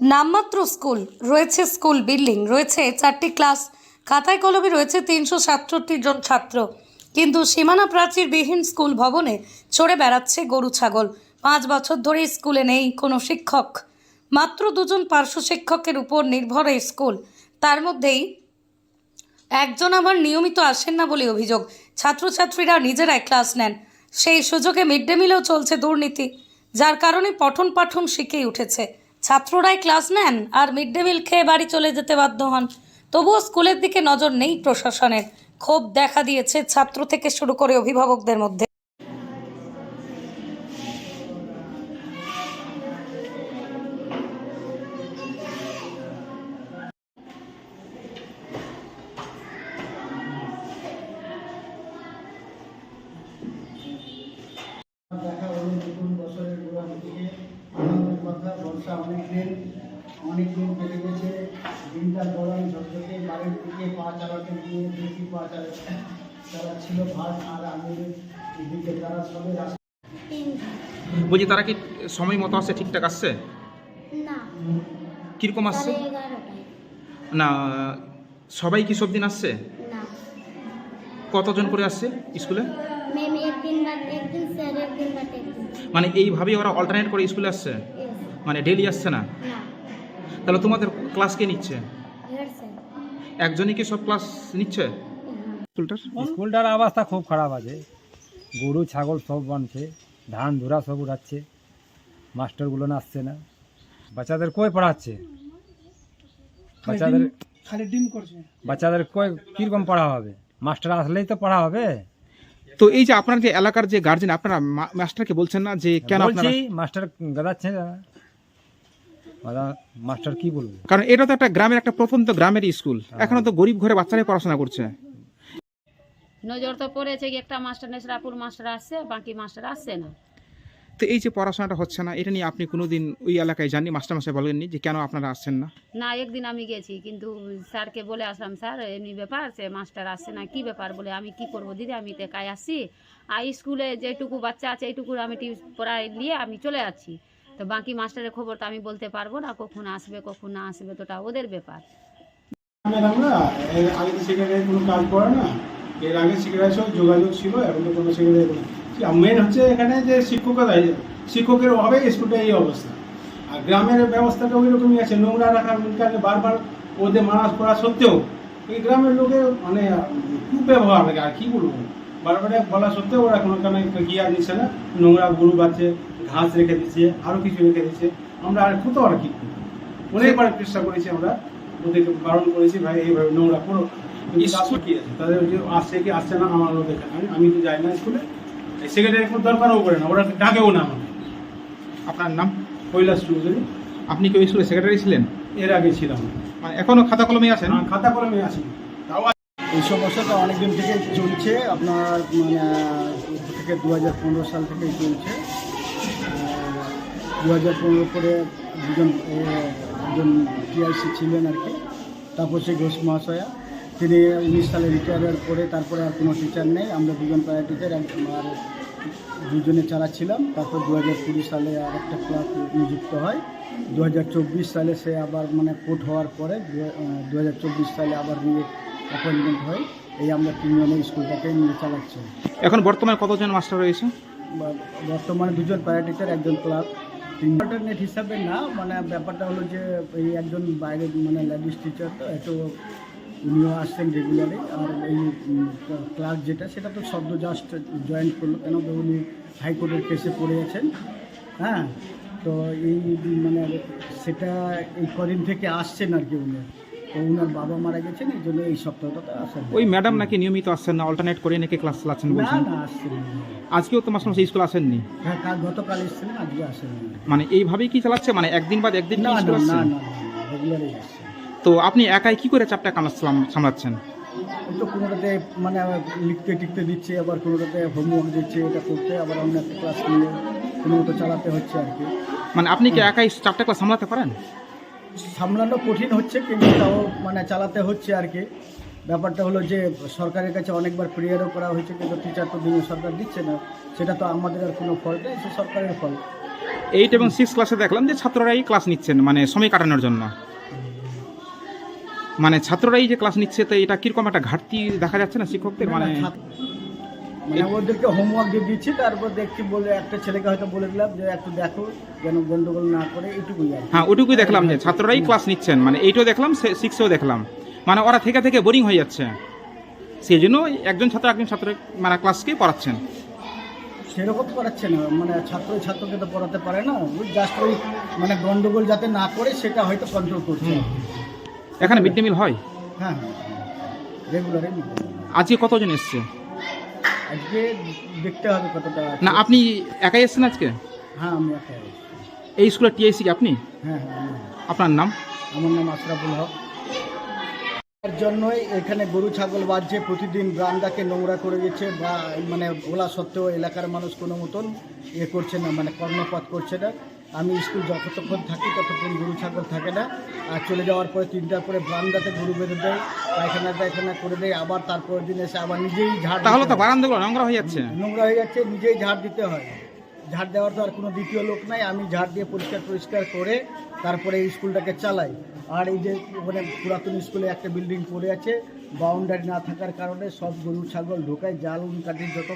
নামমাত্র স্কুল, রয়েছে school building, রয়েছে চারটি ক্লাস, খাতায় কলমে রয়েছে তিনশো সাতষট্টি জন ছাত্র। কিন্তু সীমানা প্রাচীরবিহীন স্কুল ভবনে চড়ে বেড়াচ্ছে গরু ছাগল। পাঁচ বছর ধরে স্কুলে নেই কোনো শিক্ষক। মাত্র দুজন পার্শ্ব শিক্ষকের উপর নির্ভর স্কুল। তার মধ্যেই একজন আমার নিয়মিত আসেন না বলে অভিযোগ। ছাত্রছাত্রীরা নিজেরাই ক্লাস নেন। সেই সুযোগে মিড ডে মিলেও চলছে দুর্নীতি, যার কারণে পঠন পাঠন শিখেই উঠেছে। ছাত্ররাই ক্লাস নেন আর মিড ডে মিল খেয়ে বাড়ি চলে যেতে বাধ্য হন। তবুও স্কুলের দিকে নজর নেই প্রশাসনের। ক্ষোভ দেখা দিয়েছে ছাত্র থেকে শুরু করে অভিভাবকদের মধ্যে। বর্ষা অনেক দিন অনেক দিন কেটে গেছে। দিনটা গরম ঝকঝকে বাড়ির দিকে পা চালাতে গিয়ে দেখি পা চালাচ্ছে তারা ছিল ভাত আর আঙুলের দিকে তারা সবে বলছি তারা কি সময় মতো আসছে? ঠিকঠাক আসছে? না। কীরকম আসছে? না সবাই কি সব দিন আসছে? না। কতজন করে আসছে স্কুলে? ম্যাম একদিন বাদ একদিন স্যার একদিন বাদ একদিন। মানে এইভাবেই ওরা অল্টারনেট করে স্কুলে আসছে. মানে ডেলি আসছে না? তাহলে তোমাদের ক্লাস কে নিচ্ছে? একজনই কি সব ক্লাস নিচ্ছে? স্কুলটার স্কুলটার অবস্থা খুব খারাপ আছে। গরু ছাগল সব বানছে ধান ধুরা সব উড়াচ্ছে। মাস্টারগুলো আসছে না। বাচ্চাদের কই পড়াচ্ছে? বাচ্চাদের খালি ডিম করছে। বাচ্চাদের কই কীরকম পড়া হবে? মাস্টার আসলেই তো পড়া হবে। তো এই যে আপনার যে এলাকার যে গার্জেন আপনারা মা- মাস্টারকে বলছেন না যে কেন আপনারা বলছি মাস্টার গাদাচ্ছে না। মাস্টার কি বলবে? কারণ এটা তো একটা গ্রামের একটা প্রথম তো গ্রামের স্কুল এখনও তো গরিব ঘরে বাচ্চারাই পড়াশোনা করছে। নজর তো পড়েছে কি একটা মাস্টার নেসরাপুর মাস্টার আসছে বাকি মাস্টার আসছে না। তো এই যে পড়াশোনাটা হচ্ছে না এটা নিয়ে আপনি কোনোদিন ওই এলাকায় যাননি মাস্টার মাসে বলেননি যে কেন আপনারা আসছেন না? না একদিন আমি গেছি কিন্তু স্যারকে বলে আসলাম স্যার এমনি ব্যাপার সে মাস্টার আসছে না কি ব্যাপার? বলে আমি কি করব দিদি? আমি তো একাই আসছি। আর স্কুলে যেটুকু বাচ্চা আছে এইটুকু আমি টিউশ পড়াই নিয়ে আমি চলে যাচ্ছি। তো বাকি মাস্টারের খবর তো আমি বলতে পারব না, কখন আসবে, কখন না আসবে তো ওটা ওদের ব্যাপার। এর আগে তো সেক্রেটারি কোনো কাজ করে না, এর আগে সেক্রেটারি সব যোগাযোগ ছিল এখন তো কোনো সেক্রেটারি মেন হচ্ছে এখানে যে শিক্ষকতা শিক্ষকের অভাবে স্কুলটা এই অবস্থা। আর গ্রামের ব্যবস্থাটা ওই রকমই আছে, নোংরা রাখার কারণে বারবার ওদের মানাস করা সত্ত্বেও এই গ্রামের লোকের মানে খুব ব্যবহার লাগে, আর কি বলব? বারবার বলা সত্ত্বেও ওরা কোনো কারণে গিয়ার নিচ্ছে না নোংরা গরু বাচ্ছে ঘাস রেখে দিচ্ছে আরও কিছু রেখে দিচ্ছে। আমরা আর কত আর কি? অনেকবার চেষ্টা করেছি আমরা ওদেরকে বারণ করেছি ভাই এইভাবে নোংরা করো। কি আছে? তাদের যে আসছে কি আসছে না আমার ওদের আমি আমি তো যাই না স্কুলে। সেক্রেটারি কোনো দরকারও করে না ওরা ডাকেও না আমাকে। আপনার নাম? কৈলাস চৌধুরী। আপনি কি ওই স্কুলের সেক্রেটারি ছিলেন? এর আগে ছিলাম। মানে এখনও খাতা কলমে আছেন? না, খাতা কলমে আছি। তাও এই সমস্যাটা অনেকদিন থেকে চলছে। আপনার মানে থেকে দু হাজার পনেরো সাল থেকেই চলছে। দু হাজার পনেরো করে দুজন একজন টিআইসি ছিলেন আর কি। তারপর সেই ঘোষ মহাশয়া। তিনি উনিশ সালে রিটায়ারের পরে তারপরে আর কোনো টিচার নেই। আমরা দুজন প্রায় টিচার আর দুজনে চালাচ্ছিলাম তারপর দু হাজার কুড়ি সালে আর একটা ক্লাস নিযুক্ত হয়। দু হাজার চব্বিশ সালে সে আবার মানে কোর্ট হওয়ার পরে দু হাজার চব্বিশ সালে আবার নিয়ে অ্যাপয়েন্টমেন্ট হয় এই আমরা তিনজনে স্কুলটাকে নিয়ে চালাচ্ছি। এখন বর্তমানে কতজন মাস্টার রয়েছে? বর্তমানে দুজন প্যারা টিচার একজন ক্লাব ইন্টারনেট হিসাবে না মানে ব্যাপারটা হলো যে এই একজন বাইরে মানে লেডিস টিচার তো একটু উনিও আসছেন রেগুলারই আর এই ক্লাস যেটা সেটা তো শব্দ জাস্ট জয়েন করল কেন? উনি হাইকোর্টের কেসে পড়ে আছেন। হ্যাঁ তো এই মানে সেটা এই কদিন থেকে আসছেন আর কি উনি। তো উনার বাবা মারা গেছেন এই জন্য এই সপ্তাহটাতে আসেন। ওই ম্যাডাম নাকি নিয়মিত আসছেন না? অল্টারনেট করে নাকি ক্লাস চালাচ্ছেন না বলছেন? না আসছেন আজকেও তো মাস্টার স্কুল আসেননি? হ্যাঁ কাল গতকাল এসেছিলেন আজকে আসেন মানে এইভাবেই কি চালাচ্ছে? মানে একদিন বাদ একদিন না না না না রেগুলারই আসছে। তো আপনি একাই কি করে চাপটা কামাচ্ছিলাম সামলাচ্ছেন? তো কোনোটাতে মানে লিখতে টিখতে দিচ্ছে আবার কোনোটাতে হোমওয়ার্ক দিচ্ছে এটা করতে আবার অন্য একটা ক্লাস নিয়ে কোনো মতো চালাতে হচ্ছে আর কি। মানে আপনি কি একাই চারটা ক্লাস সামলাতে পারেন? সামলানো কঠিন হচ্ছে কিন্তু তাও মানে চালাতে হচ্ছে আর কি। ব্যাপারটা হলো যে সরকারের কাছে অনেকবার প্রেয়ারও করা হয়েছে কিন্তু টিচার তো দিনে সরকার দিচ্ছে না। সেটা তো আমাদের আর কোনো ফল নেই সে সরকারের ফল। এইট এবং সিক্স ক্লাসে দেখলাম যে ছাত্ররাই ক্লাস নিচ্ছেন মানে সময় কাটানোর জন্য। মানে ছাত্ররাই যে ক্লাস নিচ্ছে তো এটা কীরকম একটা ঘাটতি দেখা যাচ্ছে না শিক্ষকদের? মানে মানে ওদেরকে হোমওয়ার্ক দিয়ে দিচ্ছি তারপর দেখছি বলে একটা ছেলেকে হয়তো বলে দিলাম যে একটু দেখো যেন গন্ডগোল না করে এইটুকুই হ্যাঁ ওটুকুই দেখলাম যে ছাত্ররাই ক্লাস নিচ্ছেন মানে এইটাও দেখলাম সিক্সেও দেখলাম। মানে ওরা থেকে থেকে বোরিং হয়ে যাচ্ছে। সেই জন্য একজন ছাত্র একজন ছাত্র মানে ক্লাসকে পড়াচ্ছেন। সেরকম করাচ্ছে না মানে ছাত্র ছাত্রকে তো পড়াতে পারে না। ওই জাস্ট ওই মানে গন্ডগোল যাতে না করে সেটা হয়তো কন্ট্রোল করছে। এখানে মিড ডে মিল হয় হ্যাঁ হ্যাঁ। রেগুলারই আজকে কতজন এসছে? আজকে দেখতে হবে কতটা না আপনি একাই এসেছেন আজকে? হ্যাঁ আমি একাই এই স্কুলের টিআইসি কি আপনি? হ্যাঁ হ্যাঁ আপনার নাম? আমার নাম আশরাফুল হক। তার জন্যই এখানে গরু ছাগল বাজছে প্রতিদিন গ্রামটাকে নোংরা করে দিচ্ছে বা মানে ওলা সত্ত্বেও এলাকার মানুষ কোনো মতন ইয়ে করছে না মানে কর্ণপাত করছে না। আমি স্কুল যতক্ষণ থাকি ততক্ষণ গরু ছাগল থাকে না। আর চলে যাওয়ার পরে তিনটার পরে বারান্দাতে গরু বেঁধে দেয় পায়খানা টায়খানা করে দেয়। আবার তারপরের দিন এসে আবার নিজেই ঝাড় তাহলে তো বারান্দাগুলো নোংরা হয়ে যাচ্ছে। নোংরা হয়ে যাচ্ছে নিজেই ঝাড় দিতে হয়। ঝাড় দেওয়ার তো আর কোনো দ্বিতীয় লোক নাই। আমি ঝাড় দিয়ে পরিষ্কার পরিষ্কার করে তারপরে এই স্কুলটাকে চালাই। আর এই যে মানে পুরাতন স্কুলে একটা বিল্ডিং পড়ে আছে বাউন্ডারি না থাকার কারণে সব গরু ছাগল ঢোকায় জাল কাঠি যত